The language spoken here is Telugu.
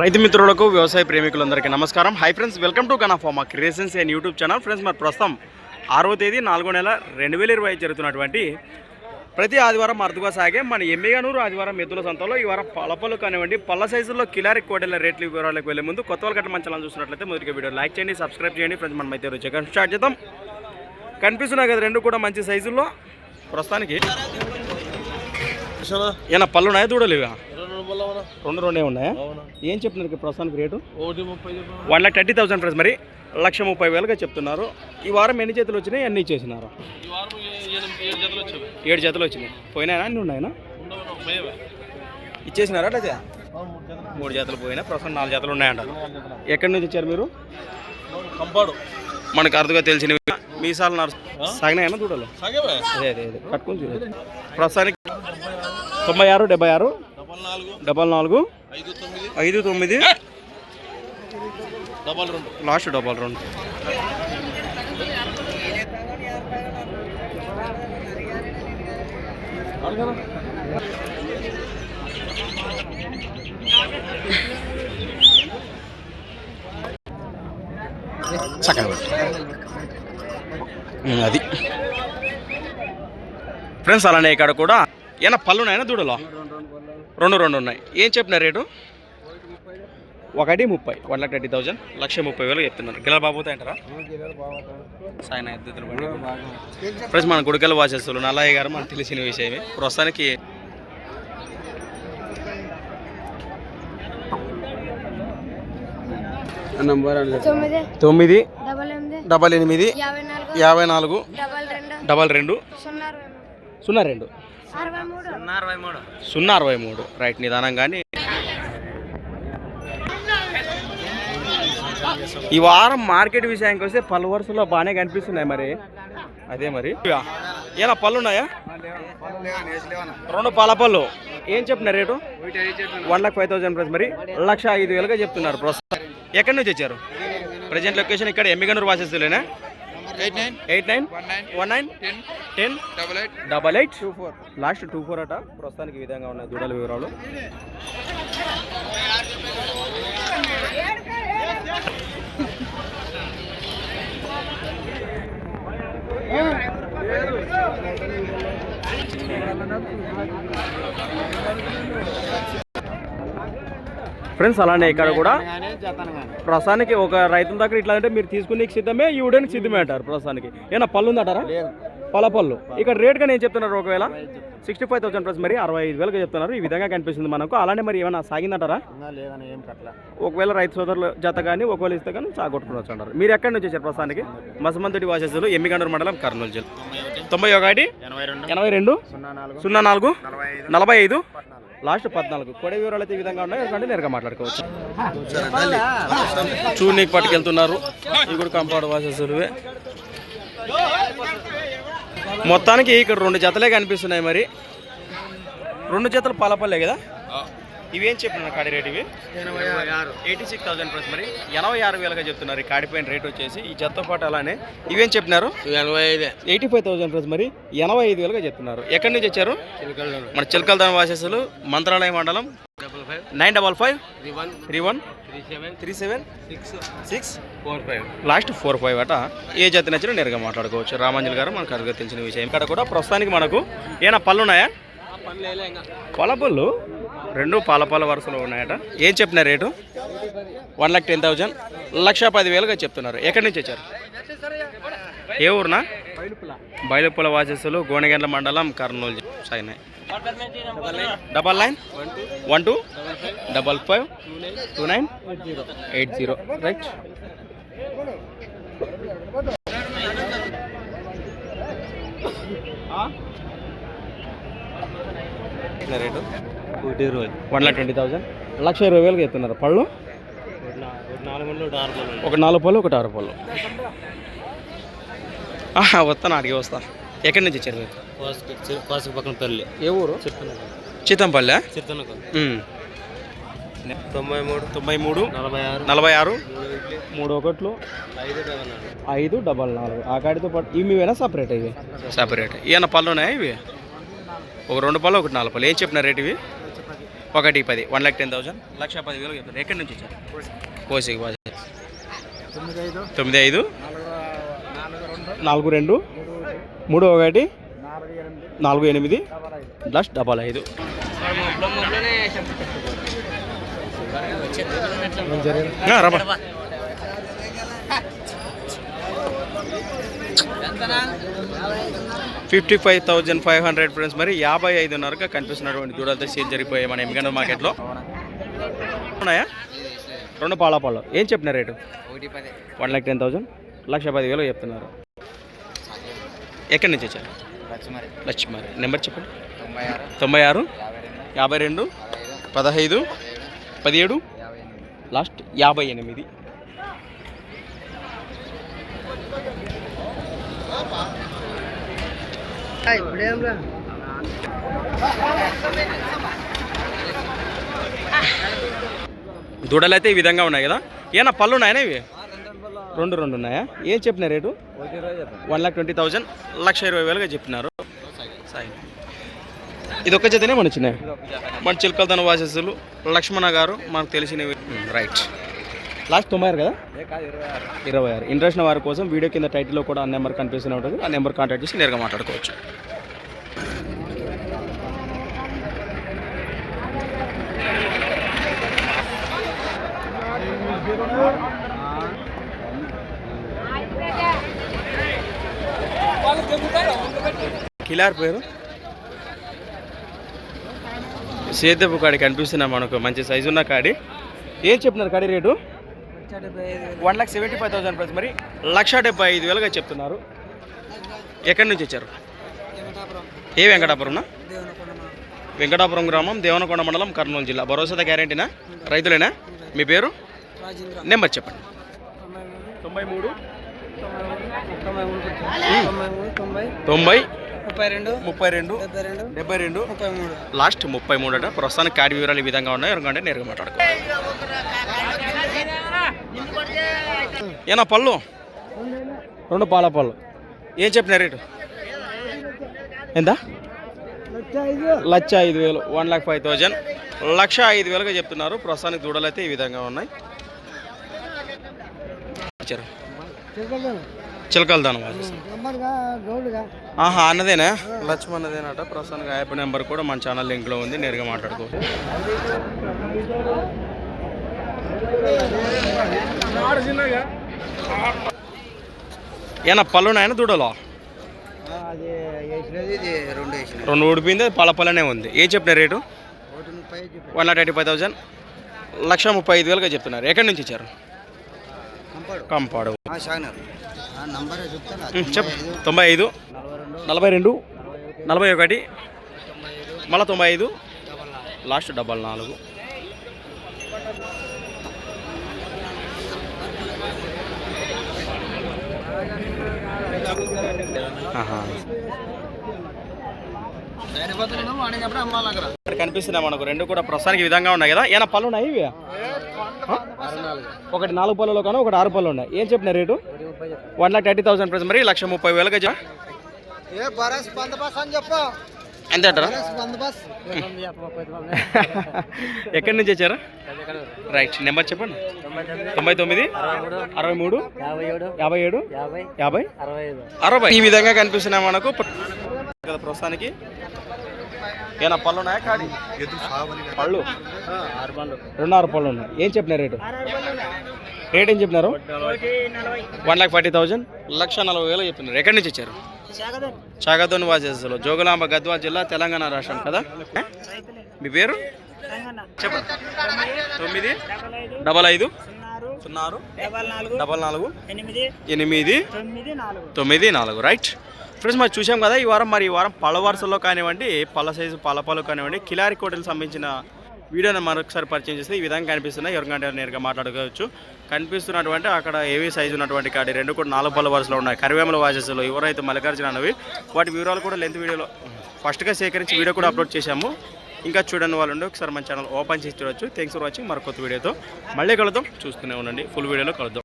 రైతు మిత్రులకు వ్యవసాయ ప్రేమికులందరికీ నమస్కారం. Hi friends welcome to గనాఫామా creations and YouTube channel friends మరి ప్రస్తుతం ఆరవ తేదీ నాలుగో నెల రెండు వేల ఇరవై జరుగుతున్నటువంటి ప్రతి ఆదివారం అరుదుగా సాగే మన ఎమ్మిగానూరు ఆదివారం ఎద్దుల సంతలో ఈ వారం పలపలు కానివ్వండి పళ్ళ సైజుల్లో కిలారి కోటెల రేట్లు వివరాలకు వెళ్ళే ముందు కొత్త వాళ్ళ గట్ట మంచాలను చూసినట్లయితే మొదటిగా వీడియో లైక్ చేయండి సబ్స్క్రైబ్ చేయండి. ఫ్రెండ్స్ మనం అయితే రుచిగా స్టార్ట్ చేద్దాం. కనిపిస్తున్నాయి కదా రెండు కూడా మంచి సైజుల్లో. ప్రస్తుతానికి ఏనా పళ్ళు ఉన్నాయా దూడలు ఇవా రెండు రెండే ఉన్నాయా? ఏం చెప్తున్నారు ప్రస్తుతానికి rate? One lakh thirty thousand price మరి. లక్ష ముప్పై వేలుగా చెప్తున్నారు. ఈ వారం ఎన్ని చేతులు వచ్చినాయి? ఎన్ని ఇచ్చేసినారు? ఏడు జతలు వచ్చినాయి. పోయినాయా? అన్ని ఉన్నాయనా? ఇచ్చేసినారా మూడు జతలు పోయినా ప్రస్తుతం నాలుగు జతలు ఉన్నాయంటారు ఎక్కడి నుంచి వచ్చారు మీరు? కంపాడు మనకు అర్థంగా తెలిసినవి. మీసాలు నర్స్ సాగినాయన్నా దూడలు? సాగేవే? అదే అదే కట్టుకుని చూడండి ప్రస్తుతానికి తొంభై ఆరు డెబ్బై ఆరు. డబల్ నాలుగు. ఐదు తొమ్మిది. డబల్ రెండు. లాస్ట్ డబల్ రెండు. చక్కగా అది. ఫ్రెండ్స్ అలానే ఇక్కడ కూడా ఏనా పళ్ళు ఉన్నాయనా దూడలో? రెండు రెండు ఉన్నాయి. ఏం చెప్పిన రేటు? ఒకటి ముప్పై వన్ లాక్ థర్టీ థౌజండ్. లక్ష ముప్పై వేలు చెప్తున్నారు. గిల్ల బాబుతో అంటారా? సాయన ఫ్రెండ్స్ మన గుడికల్ వాచేస్తులు నల్లయ్య గారు మనకు తెలిసిన విషయమే. ప్రస్తుతానికి తొమ్మిది. తొమ్మిది. డబల్ ఎనిమిది. యాభై నాలుగు. డబల్ రెండు. సున్నా రెండు. సున్నా అరవై మూడు. రైట్ నిదానం కానీ ఈ వారం మార్కెట్ విషయానికి వస్తే పలు వరుసలో బాగానే కనిపిస్తున్నాయి మరి. అదే మరి. ఎలా పళ్ళు ఉన్నాయా? రెండు పాల పళ్ళు. ఏం చెప్పిన rate? One lakh five thousand price మరి. లక్ష ఐదు వేలుగా చెప్తున్నారు ప్రస్తుతం. ఎక్కడి నుంచి వచ్చారు? ప్రజెంట్ లొకేషన్ ఇక్కడ Emmiganur వాసేస్తులేనా eight nine eight nine one nine ten ten double eight double eight two four last two four అట. ప్రస్తుతానికి ఈ విధంగా ఉన్నాయి దూడల వివరాలు. ఫ్రెండ్స్ అలానే ఇక్కడ కూడా ప్రస్తుతానికి ఒక రైతుల దగ్గర ఇట్లా అంటే మీరు తీసుకునే సిద్ధమే ఇవ్వడానికి సిద్ధమే అంటారు ప్రస్తుతానికి ఏమన్నా పళ్ళు ఉందంటారా? పళ్ళ పళ్ళు. ఇక్కడ రేట్ కానీ ఏం చెప్తున్నారు ఒకవేళ? సిక్స్టీ ఫైవ్ థౌసండ్ ప్లస్ మరి అరవై ఐదు వేలుగా చెప్తున్నారు. ఈ విధంగా కనిపిస్తుంది మనకు. అలానే మరి ఏమైనా సాగిందంటారా? ఒకవేళ రైతు సోదరులు జత కానీ ఒకవేళ ఇస్తే కానీ సాగొట్టుకోవచ్చు అంటారు. మీరు ఎక్కడి నుంచి వచ్చారు ప్రస్తుతానికి మసమంతుడి వాసేసులు ఎమ్మిగండూరు మండలం కర్నూలు జిల్లా. తొంభై ఒకటి? ఎనభై రెండు. సున్నా నాలుగు. నలభై ఐదు? లాస్ట్ పద్నాలుగు. కొడే వివరాలు అయితే ఈ విధంగా ఉన్నాయి. ఎందుకంటే నేరుగా మాట్లాడుకోవచ్చు. చూడనీకి పట్టుకెళ్తున్నారు. ఇవి కూడా కంపౌండ్ వాసేసులువే మొత్తానికి ఇక్కడ రెండు జతలే కనిపిస్తున్నాయి మరి. రెండు జతలు పాలపల్లే కదా? ఇవేం చెప్పినారు కాడి రేట్ ఇవి? ఎయిటీ సిక్స్ థౌసండ్ ప్లస్ మరి. ఎనభై ఆరు వేలుగా చెప్తున్నారు ఈ కాడిపోయిన రేట్ వచ్చేసి. ఈ జతతో పాటు అలానే. ఇవేం చెప్పినారు ఎనభై ఐదే. ఎయిటీ ఫైవ్ థౌసండ్ ప్లస్ మరి. ఎనభై ఐదు వేలుగా చెప్తున్నారు. ఎక్కడి నుంచి వచ్చారు? మన చిలకలదాన వాసేసులు మంత్రాలయ మండలం. Nine double five. Three one. Three one three seven. Three seven six six four five last four five అట. ఏ జాతి నచ్చినా నేరుగా మాట్లాడుకోవచ్చు. రామాంజలి గారు మనకు అరుగా తెలిసిన విషయం. ఇక్కడ కూడా ప్రస్తుతానికి మనకు ఏనా పళ్ళు ఉన్నాయా? పాల పళ్ళు? రెండు పాలపాల వరుసలో ఉన్నాయట. ఏం చెప్పిన rate? One lakh ten thousand. లక్ష పదివేలుగా చెప్తున్నారు. ఎక్కడి నుంచి వచ్చారు? ఏ ఊరునా? బయలుపుల వాసస్సులు గోనెగండ్ల మండలం కర్నూలు జిల్లా. Double nine? One two? Double five? Two nine? Eight zero. Right. Rate? ఒకటి ఇరవై. One lakh twenty thousand. లక్ష ఇరవై వేలకు చెప్తున్నారు పళ్ళు? ఒక నాలుగు పళ్ళు ఒకటి ఆరు పళ్ళు. వస్తాను అడిగి వస్తా. ఎక్కడి నుంచి వచ్చారు మీరు? పక్కన తల్లి ఏ ఊరు? చిత్తంపల్లె. తొంభై మూడు తొంభై మూడు. నలభై ఆరు. నలభై ఆరు. మూడు ఒకట్లు. ఐదు డబల్ నాలుగు. ఐదు డబల్ నాలుగు. ఆ కాడితో పాటు ఇవి ఇవేనా సపరేట్ ఇవి? సపరేట్. ఏమన్నా పళ్ళు ఉన్నాయా ఇవి? ఒక రెండు పళ్ళు ఒకటి నాలుగు పళ్ళు. ఏం చెప్పిన రేట్ ఇవి? ఒకటి పది వన్ ల్యాక్ టెన్ థౌసండ్. లక్ష పది వేలు చెప్తారు. ఎక్కడి నుంచి వచ్చారు? కోసికి బాజా తొమ్మిది ఐదు. నాలుగు రెండు. మూడు ఒకటి. నాలుగు ఎనిమిది. ప్లస్ డబల్ ఐదు. Fifty five thousand five hundred friends మరి యాభై ఐదున్నరగా కనిపిస్తున్నటువంటి దూడలతో సేల్ జరిగిపోయాయి మన ఎమ్మిగండ మార్కెట్లో ఉన్నాయా? రెండు పాల పాలు. ఏం చెప్పిన rate? One lakh ten thousand లక్ష పదివేలు చెప్తున్నారు. ఎక్కడి నుంచి వచ్చారు? లక్ష్మరి. లక్ష్మారి. నెంబర్ చెప్పండి. తొంభై ఆరు. యాభై రెండు. పదహైదు. పదిహేడు. లాస్ట్ యాభై ఎనిమిది. ఇప్పుడేం దూడలు అయితే ఈ విధంగా ఉన్నాయి కదా? ఏనా పళ్ళు ఉన్నాయనా ఇవి? రెండు రెండు ఉన్నాయా? ఏం చెప్పిన rate? One lakh twenty thousand లక్ష ఇరవై వేలుగా చెప్పినారు. సాయి ఇది ఒక్క జతనే మన చిన్న మన చిలకలతన వాసస్సులు లక్ష్మణ గారు మనకు తెలిసినవి. రైట్ లాస్ట్ తొంభై ఆరు కదా? ఇరవై ఆరు. ఇంట్రెస్ట్ వారి కోసం వీడియో కింద టైటిల్లో కూడా ఆ నెంబర్ కనిపిస్తూనే ఉంటుంది. ఆ నెంబర్ కాంటాక్ట్ చేసి నేరుగా మాట్లాడుకోవచ్చు. కిలార్ పేరు? సేదపు కాడి కనిపిస్తున్నా మనకు మంచి సైజు ఉన్న కాడి. ఏం చెప్తున్నారు కాడి rate? One lakh seventy five thousand price మరి. లక్ష డెబ్బై ఐదు వేలుగా చెప్తున్నారు. ఎక్కడి నుంచి వచ్చారు? ఏ వెంకటాపురం వెంకటాపురం గ్రామం దేవనకొండ మండలం కర్నూలు జిల్లా. భరోసా గ్యారెంటీనా? రైతులేనా? మీ పేరు? నెంబర్ చెప్పండి. తొంభై మూడు. తొంభై. ముప్పై రెండు. ముప్పై రెండు. డెబ్బై రెండు. ముప్పై మూడు. లాస్ట్ ముప్పై మూడు అట. ప్రస్తుతానికి కార్డు వివరాలు ఈ విధంగా ఉన్నాయి. ఎవరికంటే నేరుగా మాట్లాడుకో ఏనా పళ్ళు? రెండు పాల పళ్ళు. ఏం చెప్పిన రేటు? ఎంత? లక్ష ఐదు వేలు. One lakh five thousand. లక్ష ఐదు వేలుగా చెప్తున్నారు. ప్రస్తుతానికి దూడలు అయితే ఈ విధంగా ఉన్నాయి. చిలకల దాని ఆహా అన్నదేనా? లక్ష్మణ్ అన్నదేనట. ప్రస్తుతానికి యాప్ నెంబర్ కూడా మన ఛానల్ లింక్లో ఉంది. నేరుగా మాట్లాడుకో ఏనా పళ్ళు నాయన దూడలో? రెండు ఊడిపోయింది పళ్ళ పళ్ళనే ఉంది. ఏం చెప్పిన rate? One lakh eighty five thousand. లక్ష ముప్పై ఐదు వేలుగా చెప్తున్నారు. ఎక్కడి నుంచి ఇచ్చారు? కంపాడు. చెప్పు. తొంభై ఐదు. నలభై రెండు. నలభై రెండు నలభై ఒకటి. మళ్ళీ తొంభై ఐదు. లాస్ట్ డబల్ నాలుగు. ఇక్కడ కనిపిస్తున్నాయి మనకు. రెండు కూడా ప్రస్తుతానికి విధంగా ఉన్నాయి కదా. ఏమైనా పళ్ళు ఉన్నాయి ఇవి? ఒకటి నాలుగు పళ్ళలో కానీ ఒకటి ఆరు పళ్ళు ఉన్నాయి. ఏం చెప్పిన rate? One lakh thirty thousand price మరి లక్ష ముప్పై అని చెప్పు. ఎంత అంటారా? ఎక్కడి నుంచి వచ్చారు? రైట్ నెంబర్ చెప్పండి. తొంభై తొమ్మిది అరవై మూడు యాభై ఏడు యాభై అరవై. ఈ విధంగా కనిపిస్తున్నాయి మనకు కదా ప్రస్తుతానికి ఏనా పళ్ళు ఉన్నాయా కాడి? పళ్ళు. రెండు ఆరు పళ్ళు ఉన్నాయి. ఏం చెప్పిన రేటు? రేట్ ఏం చెప్పినారు? One lakh forty thousand. లక్ష నలభై వేలు చెప్తున్నారు ఎక్కడి నుంచి వచ్చారు? చాగదోని వాసేసులో జోగులాంబ గద్వాల్ జిల్లా తెలంగాణ రాష్ట్రం కదా? మీ పేరు? చెప్పండి తొమ్మిది. డబల్ ఐదు. సున్నా ఆరు డబల్ నాలుగు. ఎనిమిది. తొమ్మిది నాలుగు. రైట్. ఫ్రెండ్స్ మరి చూసాం కదా ఈ వారం మరి ఈ వారం పళ్ళ వరుసలో కానివ్వండి పళ్ళ సైజు పళ్ళ పళ్ళు కానివ్వండి కిలారి కోటలకు సంబంధించిన వీడియోని మరొకసారి పరిచయం చేస్తే ఈ విధంగా కనిపిస్తున్నాయి ఎవరికంటే నేరుగా మాట్లాడుకోవచ్చు. కనిపిస్తున్నటువంటి అక్కడ ఏవి సైజు ఉన్నటువంటి కాడి రెండు కూడా నాలుగు పళ్ళ వరుసలో ఉన్నాయి. కరివేమల వాసెస్లో ఎవరైతే మల్లికార్జున అన్నవి వాటి వివరాలు కూడా లెంత్ వీడియోలో ఫస్ట్గా సేకరించి వీడియో కూడా అప్లోడ్ చేశాము. ఇంకా చూడని వాళ్ళు ఒకసారి మన ఛానల్ ఓపెన్ చేసి చూడొచ్చు. థ్యాంక్స్ ఫర్ వాచింగ్ మరొక కొత్త వీడియోతో మళ్ళీ కలుద్దాం. చూస్తూనే ఉండండి. ఫుల్ వీడియోలో కలుద్దాం.